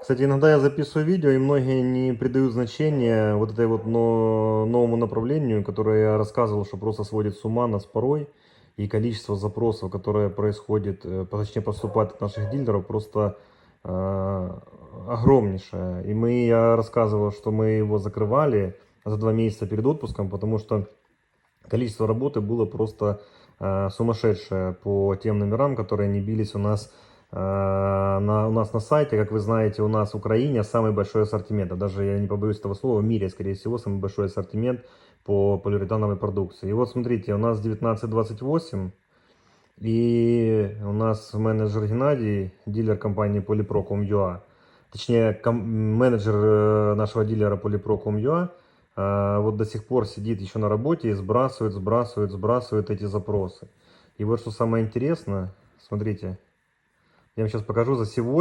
Кстати, иногда я записываю видео, и многие не придают значения вот этой вот но- новому направлению, которое я рассказывал, что просто сводит с ума нас порой. И количество запросов, которое происходит, э, точнее поступает от наших дилеров, просто э, огромнейшее. И мы, я рассказывал, что мы его закрывали за два месяца перед отпуском, потому что количество работы было просто э, сумасшедшее по тем номерам, которые не бились у нас на, у нас на сайте. Как вы знаете, у нас в Украине самый большой ассортимент, а даже я не побоюсь этого слова, в мире, скорее всего, самый большой ассортимент по полиуретановой продукции. И вот смотрите, у нас 1928, и у нас менеджер Геннадий, дилер компании Polypro.com.ua, точнее ком- менеджер э, нашего дилера Polypro.com.ua, э, вот до сих пор сидит еще на работе и сбрасывает, сбрасывает, сбрасывает эти запросы. И вот что самое интересное, смотрите, я вам сейчас покажу за сегодня.